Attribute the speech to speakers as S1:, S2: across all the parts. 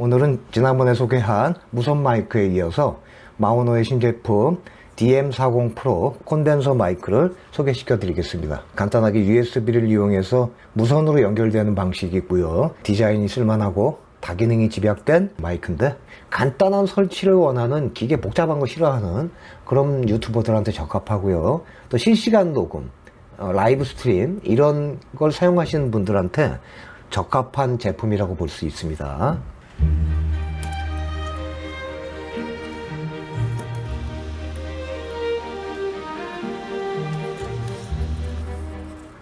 S1: 오늘은 지난번에 소개한 무선 마이크에 이어서 마오노의 신제품 DM40 프로 콘덴서 마이크를 소개시켜 드리겠습니다. 간단하게 USB를 이용해서 무선으로 연결되는 방식이고요. 디자인이 쓸만하고 다기능이 집약된 마이크인데 간단한 설치를 원하는 기계 복잡한 거 싫어하는 그런 유튜버들한테 적합하고요. 또 실시간 녹음, 어, 라이브 스트림 이런 걸 사용하시는 분들한테 적합한 제품이라고 볼 수 있습니다.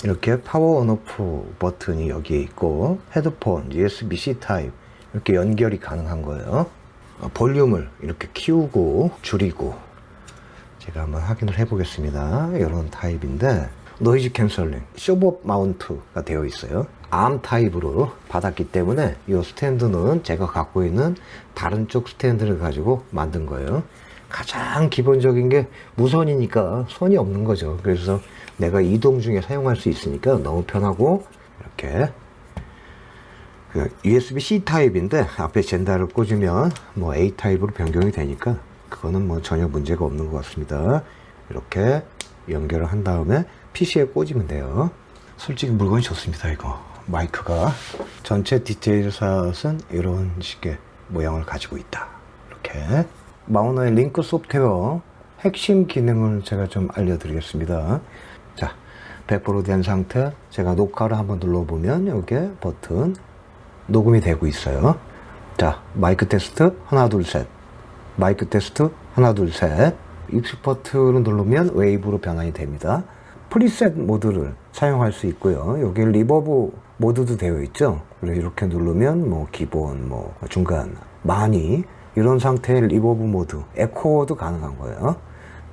S1: 이렇게 파워 온오프 버튼이 여기에 있고 헤드폰, USB-C 타입 이렇게 연결이 가능한 거예요. 어, 볼륨을 이렇게 키우고 줄이고 제가 한번 확인을 해 보겠습니다. 이런 타입인데 노이즈 캔슬링 쇼버 마운트가 되어 있어요. 암 타입으로 받았기 때문에 이 스탠드는 제가 갖고 있는 다른 쪽 스탠드를 가지고 만든 거예요. 가장 기본적인 게 무선이니까 선이 없는 거죠. 그래서 내가 이동 중에 사용할 수 있으니까 너무 편하고 이렇게 그 USB-C 타입인데 앞에 젠다를 꽂으면 뭐 A 타입으로 변경이 되니까 그거는 뭐 전혀 문제가 없는 것 같습니다. 이렇게 연결을 한 다음에 PC에 꽂으면 돼요. 솔직히 물건이 좋습니다. 이거 마이크가 전체 디테일 샷은 이런 식의 모양을 가지고 있다. 이렇게 마우너의 링크 소프트웨어 핵심 기능을 제가 좀 알려드리겠습니다. 자, 100%된 상태 제가 녹화를 한번 눌러보면 여기에 버튼 녹음이 되고 있어요. 자, 마이크 테스트 하나 둘 셋. 마이크 테스트 하나 둘 셋. 익스퍼트를 누르면 웨이브로 변환이 됩니다. 프리셋 모드를 사용할 수 있고요. 여기 리버브 모드도 되어 있죠. 그래서 이렇게 누르면 뭐 기본, 뭐 중간, 많이 이런 상태의 리버브 모드, 에코도 가능한 거예요.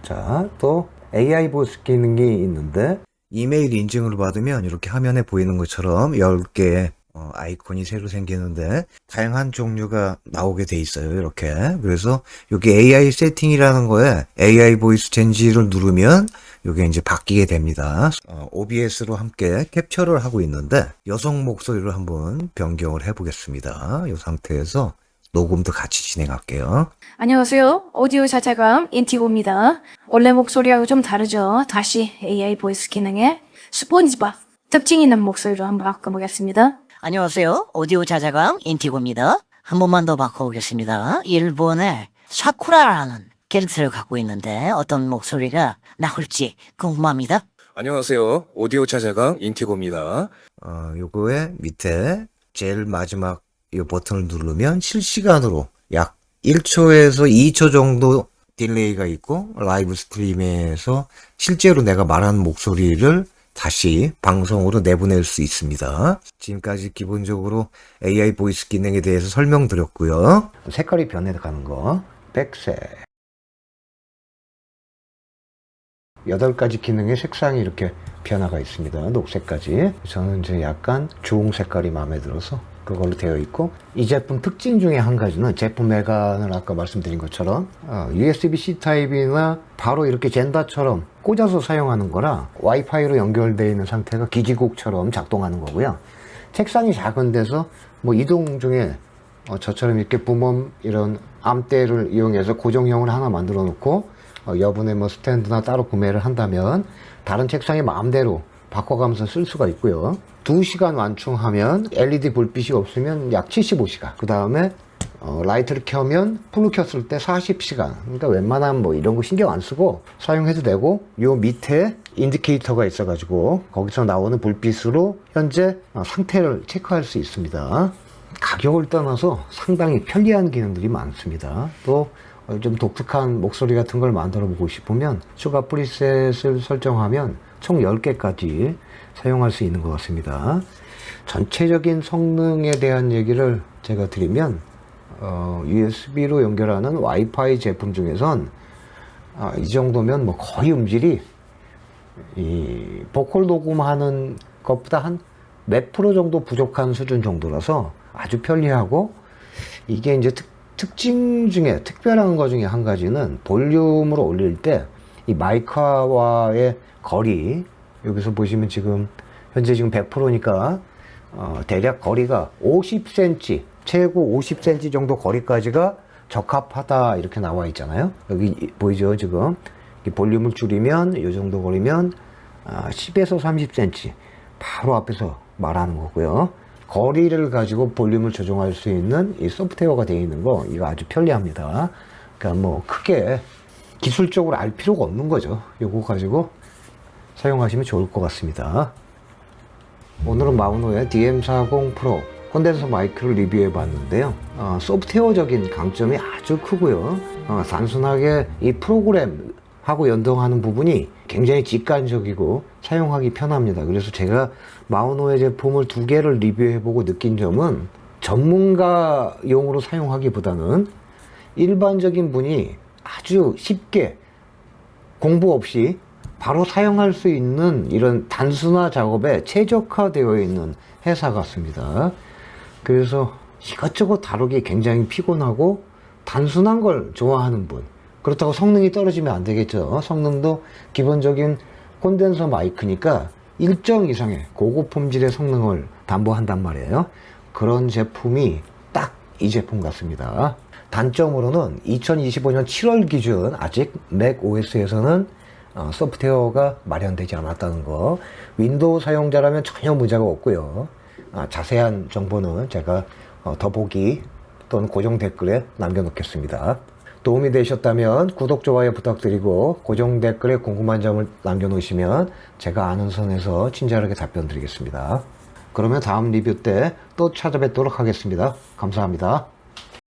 S1: 자, 또 AI 보스 기능이 있는데 이메일 인증을 받으면 이렇게 화면에 보이는 것처럼 10개의 어, 아이콘이 새로 생기는데 다양한 종류가 나오게 돼 있어요. 이렇게. 그래서 여기 AI 세팅이라는 거에 AI 보이스 젠지를 누르면 이게 이제 바뀌게 됩니다. 어, OBS로 함께 캡처를 하고 있는데 여성 목소리로 한번 변경을 해보겠습니다. 이 상태에서 녹음도 같이 진행할게요.
S2: 안녕하세요. 오디오 자체감 인티고입니다. 원래 목소리하고 좀 다르죠? 다시 AI 보이스 기능에 스폰지밥 특징 있는 목소리로 한번 바꿔보겠습니다.
S3: 안녕하세요. 오디오 자자감 인티고입니다. 한 번만 더 바꿔보겠습니다. 일본의 사쿠라라는 캐릭터를 갖고 있는데 어떤 목소리가 나올지 궁금합니다.
S4: 안녕하세요. 오디오 찾아강 인티고입니다.
S1: 어, 요거의 밑에 제일 마지막 이 버튼을 누르면 실시간으로 약 1초에서 2초 정도 딜레이가 있고 라이브 스트림에서 실제로 내가 말하는 목소리를 다시 방송으로 내보낼 수 있습니다. 지금까지 기본적으로 AI 보이스 기능에 대해서 설명드렸고요. 색깔이 변해가는 거 백색 여덟 가지 기능의 색상이 이렇게 변화가 있습니다. 녹색까지. 저는 이제 약간 주홍 색깔이 마음에 들어서 그걸로 되어 있고 이 제품 특징 중에 한 가지는 제품 외관을 아까 말씀드린 것처럼 어, USB-C 타입이나 바로 이렇게 젠다처럼 꽂아서 사용하는 거라 와이파이로 연결되어 있는 상태가 기지국처럼 작동하는 거고요. 책상이 작은 데서 뭐 이동 중에 어, 저처럼 이렇게 붐엄 이런 암대를 이용해서 고정형을 하나 만들어 놓고 어, 여분의 뭐 스탠드나 따로 구매를 한다면 다른 책상에 마음대로 바꿔가면서 쓸 수가 있고요. 2시간 완충하면 LED 불빛이 없으면 약 75시간. 그 다음에 어, 라이트를 켜면 풀로 켰을 때 40시간. 그러니까 웬만하면 뭐 이런 거 신경 안 쓰고 사용해도 되고 요 밑에 인디케이터가 있어가지고 거기서 나오는 불빛으로 현재 어, 상태를 체크할 수 있습니다. 가격을 떠나서 상당히 편리한 기능들이 많습니다. 또 어, 좀 독특한 목소리 같은 걸 만들어 보고 싶으면 추가 프리셋을 설정하면 총 10개까지 사용할 수 있는 것 같습니다. 전체적인 성능에 대한 얘기를 제가 드리면 어, USB로 연결하는 와이파이 제품 중에선 아, 이 정도면 뭐 거의 음질이 이 보컬 녹음하는 것보다 한 몇 프로 정도 부족한 수준 정도라서 아주 편리하고 이게 이제 특, 특징 중에 특별한 것 중에 한 가지는 볼륨을 올릴 때 이 마이크와의 거리 여기서 보시면 지금 현재 지금 100%니까 어, 대략 거리가 50cm 최고 50cm 정도 거리까지가 적합하다 이렇게 나와 있잖아요. 여기 이- 보이죠 지금 이 볼륨을 줄이면 이 정도 거리면 아, 10에서 30cm 바로 앞에서 말하는 거고요. 거리를 가지고 볼륨을 조정할 수 있는 이 소프트웨어가 되어 있는 거 이거 아주 편리합니다. 그러니까 뭐 크게 기술적으로 알 필요가 없는 거죠. 이거 가지고 사용하시면 좋을 것 같습니다. 오늘은 마우노의 DM40 프로 콘덴서 마이크를 리뷰해 봤는데요. 어, 소프트웨어적인 강점이 아주 크고요. 어, 단순하게 이 프로그램 하고 연동하는 부분이 굉장히 직관적이고 사용하기 편합니다. 그래서 제가 마우노의 제품을 두 개를 리뷰해 보고 느낀 점은 전문가용으로 사용하기보다는 일반적인 분이 아주 쉽게 공부 없이 바로 사용할 수 있는 이런 단순화 작업에 최적화되어 있는 회사 같습니다. 그래서 이것저것 다루기 굉장히 피곤하고 단순한 걸 좋아하는 분. 그렇다고 성능이 떨어지면 안 되겠죠. 성능도 기본적인 콘덴서 마이크니까 일정 이상의 고급 품질의 성능을 담보한단 말이에요. 그런 제품이 딱 이 제품 같습니다. 단점으로는 2025년 7월 기준 아직 맥 OS에서는 어, 소프트웨어가 마련되지 않았다는 거. 윈도우 사용자라면 전혀 문제가 없고요. 아, 자세한 정보는 제가 어, 더보기 또는 고정 댓글에 남겨놓겠습니다. 도움이 되셨다면 구독, 좋아요 부탁드리고 고정 댓글에 궁금한 점을 남겨놓으시면 제가 아는 선에서 친절하게 답변 드리겠습니다. 그러면 다음 리뷰 때 또 찾아뵙도록 하겠습니다. 감사합니다.